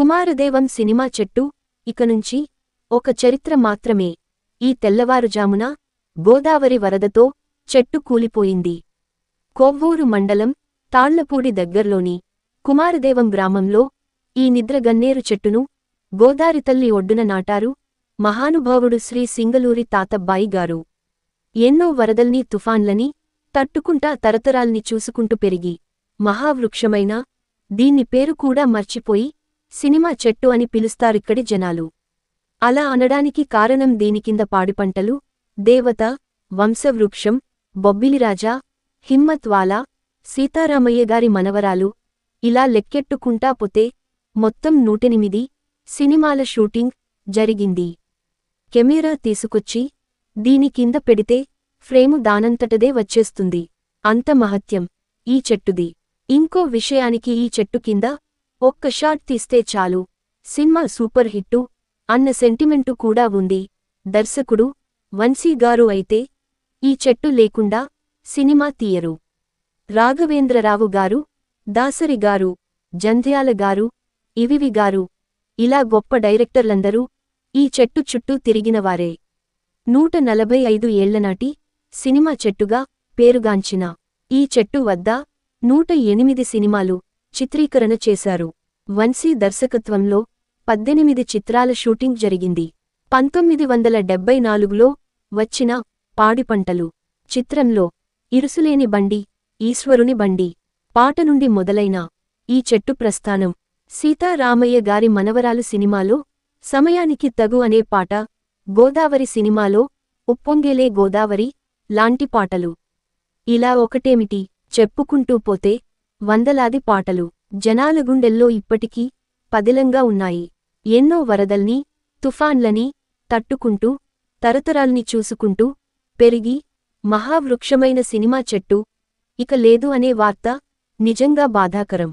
Kumaradevam cinema చెట్టు ఇకనుంచి ఒక చరిత్ర మాత్రమే. ఈ తెల్లవారుజామున గోదావరి వరదతో చెట్టు కూలిపోయింది. కొవ్వూరు మండలం తాళ్ళపూడి దగ్గర్లోని కుమారదేవం గ్రామంలో ఈ నిద్రగన్నేరు చెట్టును గోదారితల్లి ఒడ్డున నాటారు మహానుభావుడు శ్రీ సింగలూరి తాతబ్బాయి గారు. ఎన్నో వరదల్ని తుఫాన్లని తట్టుకుంటా తరతరాల్ని చూసుకుంటూ పెరిగి మహావృక్షమైన దీన్ని పేరు కూడా మర్చిపోయి సినిమా చెట్టు అని పిలుస్తారిక్కడి జనాలు. అలా అనడానికి కారణం దీనికింద పాడిపంటలు దేవత వంశవృక్షం బొబ్బిలిరాజా హిమ్మత్వాలా సీతారామయ్య గారి మనవరాలు ఇలా లెక్కెట్టుకుంటా పోతే మొత్తం నూటెనిమిది సినిమాల షూటింగ్ జరిగింది. కెమెరా తీసుకొచ్చి దీని కింద పెడితే ఫ్రేము దానంతటదే వచ్చేస్తుంది. అంత మహత్యం ఈ చెట్టుది. ఇంకో విషయానికి ఈ చెట్టు కింద ఒక్క షాట్ తీస్తే చాలు. సినిమా సూపర్ హిట్టు అన్న సెంటిమెంటు కూడా ఉంది. దర్శకుడు వంశీగారు అయితే ఈ చెట్టు లేకుండా సినిమా తీయరు. రాఘవేంద్రరావు గారు దాసరి గారు జంధ్యాల గారు ఇవివి గారు ఇలా గొప్ప డైరెక్టర్లందరూ ఈ చెట్టు చుట్టూ తిరిగినవారే. నూట నలభై ఐదు ఏళ్ళనాటి సినిమా చెట్టుగా పేరుగాంచిన ఈ చెట్టు వద్ద నూట ఎనిమిది సినిమాలు చిత్రీకరణ చేశారు. వంశీ దర్శకత్వంలో పద్దెనిమిది చిత్రాల షూటింగ్ జరిగింది. పంతొమ్మిది వందల డెబ్బై నాలుగులో వచ్చిన పాడిపంటలు చిత్రంలో ఇరుసులేని బండి ఈశ్వరుని బండి పాట నుండి మొదలైన ఈ చెట్టు ప్రస్థానం సీతారామయ్య గారి మనవరాలు సినిమాలో సమయానికి తగు అనే పాట గోదావరి సినిమాలో ఉప్పొంగేలే గోదావరి లాంటి పాటలు. ఇలా ఒకటేమిటి? చెప్పుకుంటూ పోతే వందలాది పాటలు జనాల గుండెల్లో ఇప్పటికీ పదిలంగా ఉన్నాయి. ఎన్నో వరదల్ని తుఫాన్లని తట్టుకుంటూ తరతరాల్ని చూసుకుంటూ పెరిగి మహావృక్షమైన సినిమా చెట్టు ఇక లేదు అనే వార్త నిజంగా బాధాకరం.